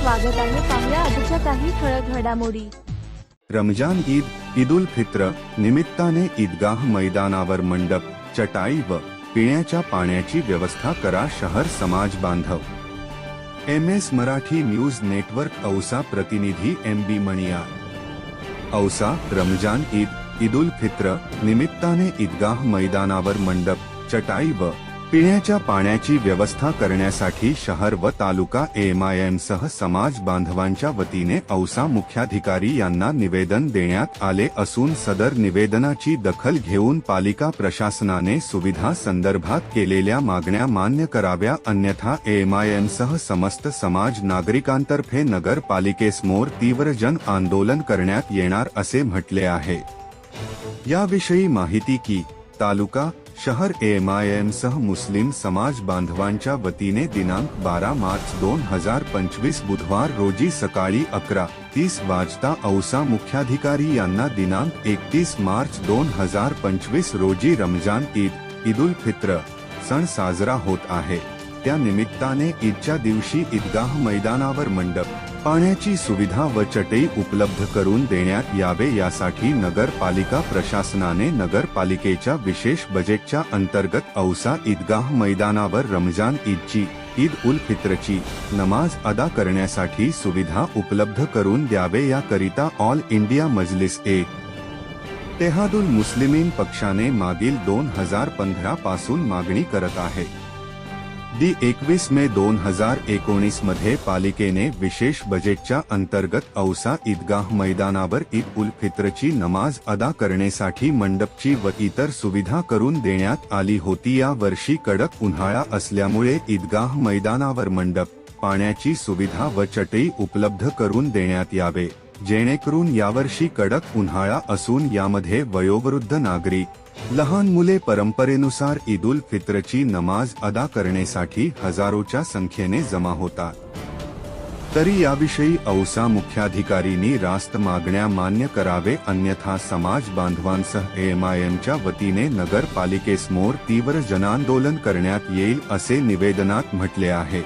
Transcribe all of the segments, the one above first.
स्वागत आहे. पाहुया आजच्या काही ठळक घडामोडी. रमजान ईद ईद उल फित्र निमित्ताने ईदगाह मैदानावर मंडप चटाई व पिण्याच्या पाण्याची व्यवस्था करा शहर समाज बांधव. M S Marathi news network Ausa प्रतिनिधी एम बी मणिया. औसा रमजान ईद ईद उल फित्र निमित्ताने ईदगाह मैदानावर मंडप चटाई व पिण्याच्या पाण्याची व्यवस्था करण्यासाठी शहर व तालुका एमआयएम सह समाज बांधवांच्या वतीने औसा मुख्याधिकारी यांना निवेदन देण्यात आले असून सदर निवेदनाची दखल घेऊन पालिका प्रशासनाने सुविधा संदर्भात केलेल्या मागण्या मान्य कराव्या अन्यथा एमआयएम सह समस्त समाज नागरिकांतर्फे नगरपालिकेसमोर तीव्र जन आंदोलन करण्यात येणार असे म्हटले आहे. याविषयी माहिती की तालुका शहर एमआयएम सह मुस्लिम समाज बांधवांच्या वतीने दिनांक बारा मार्च दोन हजार पंचवीस बुधवार रोजी सकाळी अकरा तीस वाजता औसा मुख्याधिकारी यांना दिनांक एकतीस मार्च दोन हजार पंचवीस रोजी रमजान ईद ईदुल फित्र सण साजरा होत आहे. त्या निमित्ताने ईदच्या दिवशी ईदगाह मैदानावर मंडप. पाण्याची सुविधा व चटई उपलब्ध करून देण्यात यावे यासाठी नगरपालिका प्रशासनाने नगरपालिकेच्या विशेष बजेटच्या अंतर्गत औसा ईदगाह मैदानावर रमजान ईदची ईद उल फित्रची नमाज अदा करण्यासाठी सुविधा उपलब्ध करून द्यावे याकरिता ऑल इंडिया मजलिस ए. तेहादुल मुस्लिमीन पक्षाने मागील दोन हजार पंधरा पासून मागणी करत आहे. दी एकवीस मे दोन हजार एकोणीसमध्ये पालिकेने विशेष बजेटच्या अंतर्गत औसा ईदगाह मैदानावर ईद उल फित्रची नमाज अदा करण्यासाठी मंडपची व इतर सुविधा करून देण्यात आली होती. या वर्षी कडक उन्हाळा असल्यामुळे ईदगाह मैदानावर मंडप पाण्याची सुविधा व चटई उपलब्ध करून देण्यात यावे. जेणेकरून यावर्षी कडक उन्हाळा असून यामध्ये वयोवृद्ध नागरिक लहान मुले परंपरेनुसार ईद उल फित्रची नमाज अदा करण्यासाठी हजारोच्या संख्येने जमा होतात तरी याविषयी औसा मुख्याधिकारींनी रास्त मागण्या मान्य करावे अन्यथा समाज बांधवांसह एमआयएमच्या वतीने नगरपालिकेसमोर तीव्र जनांदोलन करण्यात येईल असे निवेदनात म्हटले आहे.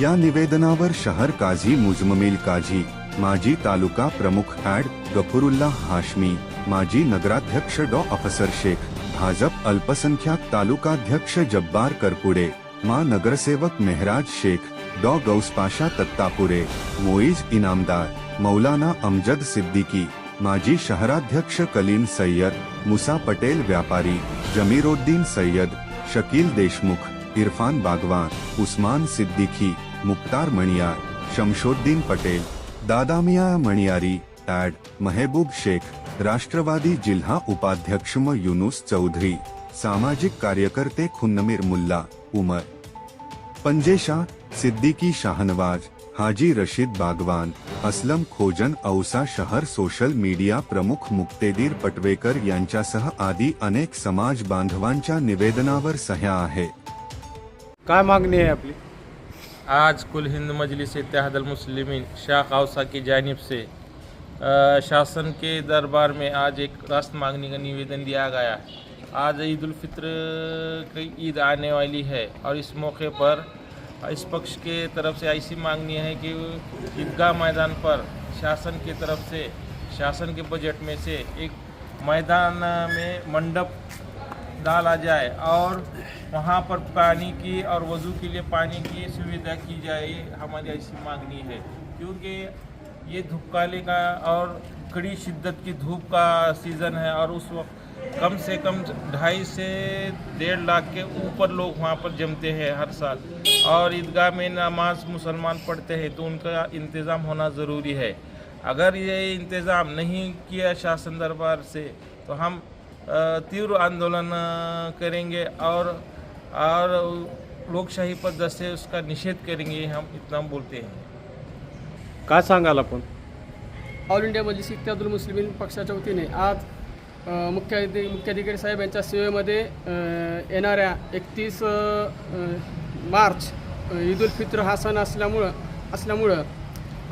या निवेदनावर शहर काझी मुजममिल काझी माजी तालुका प्रमुख ऍड गफुरुल्ला हाशमी माजी नगराध्यक्ष डॉ. अफसर शेख, भाजप अल्पसंख्याक तालुकाध्यक्ष जब्बार करपुडे, मा नगरसेवक मेहराज शेख, डॉ. गौसपाशा तत्तापुरे, मोईज इनामदार, मौलाना अमजद सिद्दीकी, माजी शहराध्यक्ष कलीम सैयद, मुसा पटेल व्यापारी, जमीरोद्दीन सैयद, शकील देशमुख, इरफान बागवान, उस्मान सिद्दीकी, मुख्तार मणियार, शमशोद्दीन पटेल, दादामिया मणियारी ऍड महबूब शेख राष्ट्रवादी जिल्हा उपाध्यक्ष म युनुस चौधरी सामाजिक कार्यकर्ते खुन्नमीर मुल्ला उमर पंजेशा सिद्दीकी शाहनवाज हाजी रशीद बागवान असलम खोजन औसा शहर सोशल मीडिया प्रमुख मुक्तेदीर पटवेकर यांच्यासह आदी अनेक समाज बांधवांच्या निवेदनावर सह्या आहेत काय मागणी आहे आपली? आज कुल हिंद मजलिस इत्तेहाद मुस्लिमीन शाह औसा की जानिब से शासन के दरबार में आज एक रास्त मांगने का निवेदन दिया गया। है आज ईद उल फित्र की ईद आने वाली है और इस मौके पर इस पक्ष के तरफ़ से ऐसी मांगनी है कि ईदगाह मैदान पर शासन की तरफ़ से, शासन के बजट में से एक मैदान में मंडप डाला जाए और वहाँ पर पानी की और वज़ू के लिए पानी की सुविधा की जाए हमारी ऐसी मांगनी है। क्योंकि ये धूप काले का और कड़ी शिद्दत की धूप का सीज़न है और उस वक्त कम से कम ढाई से डेढ़ लाख के ऊपर लोग वहाँ पर जमते हैं हर साल। और ईदगाह में नमाज़ मुसलमान पढ़ते हैं तो उनका इंतज़ाम होना ज़रूरी है। अगर ये इंतज़ाम नहीं किया शासन दरबार से तो हम तीव्र आंदोलन करेंगे और और लोकशाही पद्धत से उसका निषेध करेंगे, हम इतना बोलते हैं। काय सांगाल आपण? ऑल इंडिया मजलिस इत्यादुल मुस्लिमीन पक्षाच्या वतीने आज अ, मुख्याधिकारी साहेब यांच्या सेवेमध्ये येणाऱ्या एकतीस मार्च ईद उल फित्र हा सण असल्यामुळं असल्यामुळं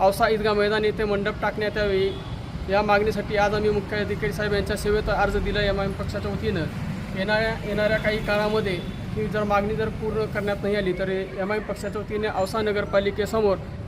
औसा ईदगा मैदान येथे मंडप टाकण्यात यावे. या मागणीसाठी आज आम्ही मुख्याधिकारी साहेब यांच्या सेवेत अर्ज दिला. एम आय एम पक्षाच्या वतीनं येणाऱ्या येणाऱ्या काही काळामध्ये ही जर मागणी जर पूर्ण करण्यात नाही आली तर एम आय पक्षाच्या वतीने औसा नगरपालिकेसमोर